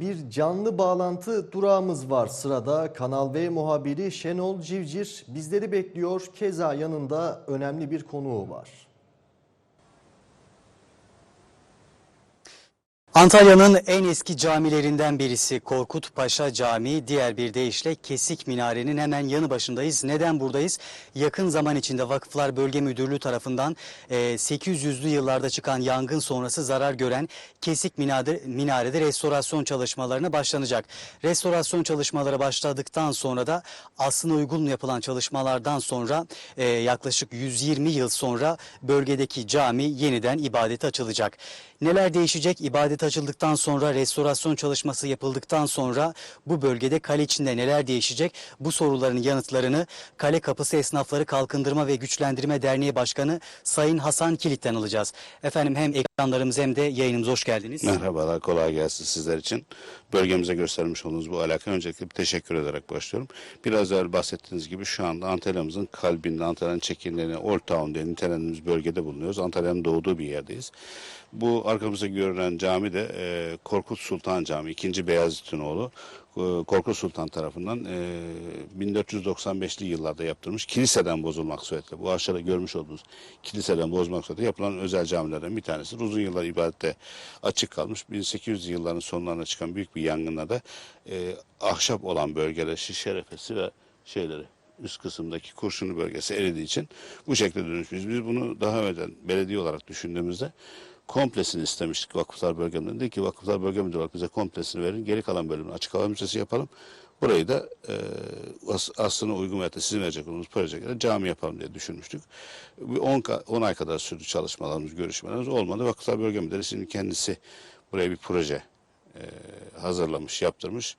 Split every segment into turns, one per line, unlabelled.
Bir canlı bağlantı durağımız var sırada. Kanal V muhabiri Şenol Civcir bizleri bekliyor. Keza yanında önemli bir konuğu var.
Antalya'nın en eski camilerinden birisi Korkut Paşa Camii. Diğer bir deyişle Kesik Minare'nin hemen yanı başındayız. Neden buradayız? Yakın zaman içinde Vakıflar Bölge Müdürlüğü tarafından e, 800'lü yıllarda çıkan yangın sonrası zarar gören Kesik Minare, Minare'de restorasyon çalışmalarına başlanacak. Restorasyon çalışmaları başladıktan sonra da aslına uygun yapılan çalışmalardan sonra e, yaklaşık 120 yıl sonra bölgedeki cami yeniden ibadete açılacak. Neler değişecek? İbadet açıldıktan sonra, restorasyon çalışması yapıldıktan sonra bu bölgede kale içinde neler değişecek? Bu soruların yanıtlarını Kale Kapısı Esnafları Kalkındırma ve Güçlendirme Derneği Başkanı Sayın Hasan Kilit'ten alacağız. Efendim hem ekranlarımız hem de yayınımıza hoş geldiniz.
Merhabalar, kolay gelsin sizler için. Bölgemize göstermiş olduğunuz bu alaka öncelikle bir teşekkür ederek başlıyorum. Biraz evvel bahsettiğiniz gibi şu anda Antalya'mızın kalbinde, Antalya'nın çekirdeğini Old Town diye nitelendiğimiz bölgede bulunuyoruz. Antalya'nın doğduğu bir yerdeyiz. Bu arkamızda görünen cami de e, Korkut Sultan Camii, 2. Beyazıt'ın oğlu. E, Korkut Sultan tarafından e, 1495'li yıllarda yaptırılmış kiliseden bozulmak suretiyle bu aşağıda görmüş olduğunuz kiliseden bozmak suretiyle yapılan özel camilerden bir tanesi. Uzun yıllar ibadette açık kalmış. 1800 yılların sonlarına çıkan büyük bir yangında da e, ahşap olan bölgede şiş şerefesi ve şeyleri üst kısımdaki kurşunlu bölgesi eridiği için bu şekilde dönüşmüş. Biz bunu daha önceden belediye olarak düşündüğümüzde komplesini istemiştik Vakıflar Bölge Müdürlüğü'nde. Dedi ki Vakıflar Bölge Müdürlüğü olarak bize komplesini verin. Geri kalan bölümünü açık hava müzesi yapalım. Burayı da e, as, aslına uygun veyahut sizin verecek olduğunuz projeye göre cami yapalım diye düşünmüştük. 10, 10 ay kadar sürdü çalışmalarımız, görüşmelerimiz olmadı. Vakıflar Bölge Müdürlüğü kendisi buraya bir proje hazırlamış, yaptırmış.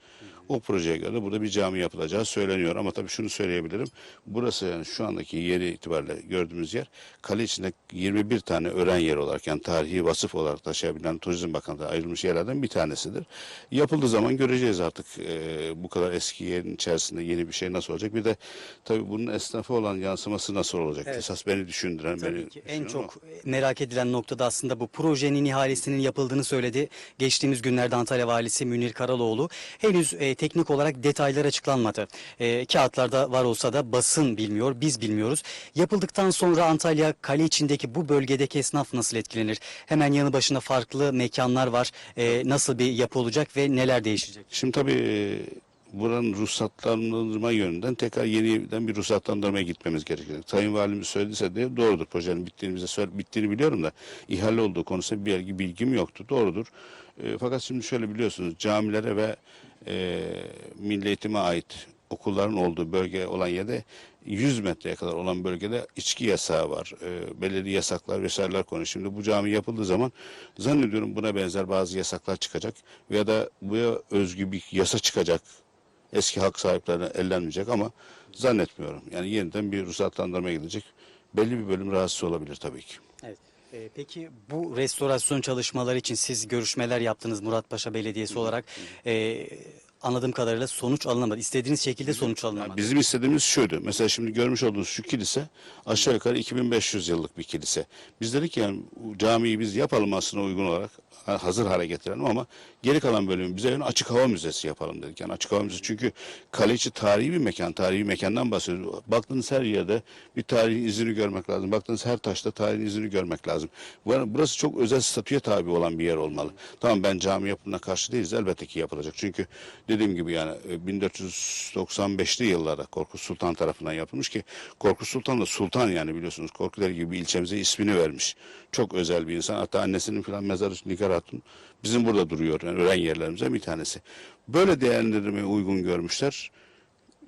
O projeye göre burada bir cami yapılacağı söyleniyor. Ama tabii şunu söyleyebilirim. Burası yani şu andaki yeri itibariyle gördüğümüz yer kale içinde 21 tane öğren yeri olarak yani tarihi vasıf olarak taşıyabilen Turizm Bakanlığı'na ayrılmış yerlerden bir tanesidir. Yapıldığı zaman göreceğiz artık e, bu kadar eski yerin içerisinde yeni bir şey nasıl olacak. Bir de tabii bunun esnafı olan yansıması nasıl olacak?
Evet.
Esas beni düşündüren,
Tabii
beni
ki en çok merak edilen noktada aslında bu projenin ihalesinin yapıldığını söyledi. Geçtiğimiz günlerde Antalya Valisi Münir Karaloğlu henüz e, teknik olarak detaylar açıklanmadı. E, kağıtlarda var olsa da basın bilmiyor, biz bilmiyoruz. Yapıldıktan sonra Antalya kale içindeki bu bölgedeki esnaf nasıl etkilenir? Hemen yanı başında farklı mekanlar var. E, nasıl bir yapı olacak ve neler değişecek?
Şimdi tabii buranın ruhsatlandırma yönünden tekrar yeniden bir ruhsatlandırmaya gitmemiz gerekecek. Sayın Valimiz söylediyse de doğrudur. Projenin bittiğini bize söyle, bittiğini biliyorum da ihale olduğu konusunda bir bilgi, bilgim yoktu. Doğrudur. E, fakat şimdi şöyle biliyorsunuz camilere ve e, milli eğitime ait okulların olduğu bölge olan yerde 100 metreye kadar olan bölgede içki yasağı var. E, belirli yasaklar vesaireler konu. Şimdi bu cami yapıldığı zaman zannediyorum buna benzer bazı yasaklar çıkacak. Veya da buya özgü bir yasa çıkacak. Eski hak sahiplerine ellenmeyecek ama zannetmiyorum. Yani yeniden bir ruhsatlandırmaya gidecek. Belli bir bölüm rahatsız olabilir tabii ki.
Evet. E, peki bu restorasyon çalışmaları için siz görüşmeler yaptınız Muratpaşa Belediyesi olarak. E, anladığım kadarıyla sonuç alınamadı. İstediğiniz şekilde sonuç alınamadı.
Bizim istediğimiz şuydu. Mesela şimdi görmüş olduğunuz şu kilise aşağı yukarı 2500 yıllık bir kilise. Biz dedik ki yani camiyi biz yapalım aslında uygun olarak ha- hazır hale getirelim ama geri kalan bölümü bize yani açık hava müzesi yapalım dedik. Yani açık hava müzesi çünkü kale içi tarihi bir mekan, tarihi bir mekandan bahsediyoruz. Baktığınız her yerde bir tarihin izini görmek lazım. Baktığınız her taşta tarihin izini görmek lazım. Bu- Burası çok özel statüye tabi olan bir yer olmalı. Tamam ben cami yapımına karşı değiliz elbette ki yapılacak. Çünkü dediğim gibi yani e, 1495'li yıllarda Korkut Sultan tarafından yapılmış ki Korkut Sultan da sultan yani biliyorsunuz Korkuteli gibi bir ilçemize ismini vermiş. Çok özel bir insan. Hatta annesinin falan mezarı Nigar Hatun bizim burada duruyor. Yani öğren yerlerimizden bir tanesi. Böyle değerlendirmeye uygun görmüşler.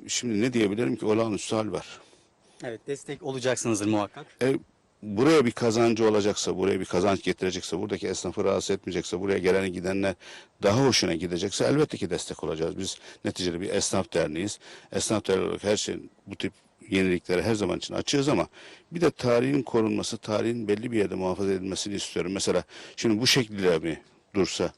Şimdi ne diyebilirim ki olağanüstü hal var.
Evet destek olacaksınızdır muhakkak.
E, buraya bir kazancı olacaksa, buraya bir kazanç getirecekse, buradaki esnafı rahatsız etmeyecekse, buraya gelen gidenler daha hoşuna gidecekse elbette ki destek olacağız. Biz neticede bir esnaf derneğiz. Esnaf derneği olarak her şeyin bu tip yeniliklere her zaman için açığız ama bir de tarihin korunması, tarihin belli bir yerde muhafaza edilmesini istiyorum. Mesela şimdi bu şekilde mi dursa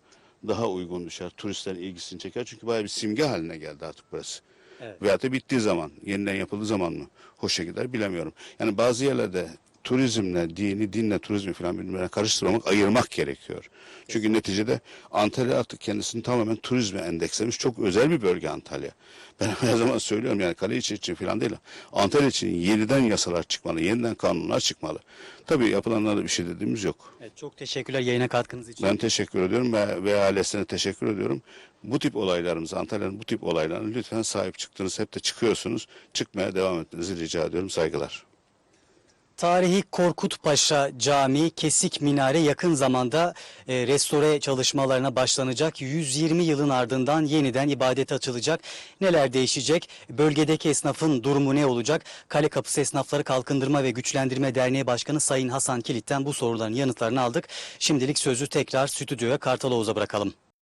daha uygun düşer, turistlerin ilgisini çeker. Çünkü bayağı bir simge haline geldi artık burası.
Evet.
Veyahut da bittiği zaman, yeniden yapıldığı zaman mı hoşa gider bilemiyorum. Yani bazı yerlerde turizmle dini, dinle turizmi falan birbirine karıştırmamak, ayırmak gerekiyor. Çünkü neticede Antalya artık kendisini tamamen turizme endekslemiş. Çok özel bir bölge Antalya. Ben her zaman söylüyorum yani kale içi için falan değil. Antalya için yeniden yasalar çıkmalı, yeniden kanunlar çıkmalı. Tabii yapılanlara bir şey dediğimiz yok.
Evet, çok teşekkürler yayına katkınız için.
Ben teşekkür ediyorum ve, ve ailesine teşekkür ediyorum. Bu tip olaylarımız, Antalya'nın bu tip olaylarına lütfen sahip çıktınız. Hep de çıkıyorsunuz. Çıkmaya devam etmenizi rica ediyorum. Saygılar.
Tarihi Korkut Paşa Camii Kesik Minare yakın zamanda e, restore çalışmalarına başlanacak. 120 yılın ardından yeniden ibadete açılacak. Neler değişecek? Bölgedeki esnafın durumu ne olacak? Kale Kapısı Esnafları Kalkındırma ve Güçlendirme Derneği Başkanı Sayın Hasan Kilit'ten bu soruların yanıtlarını aldık. Şimdilik sözü tekrar stüdyoya Kartal Oğuz'a bırakalım.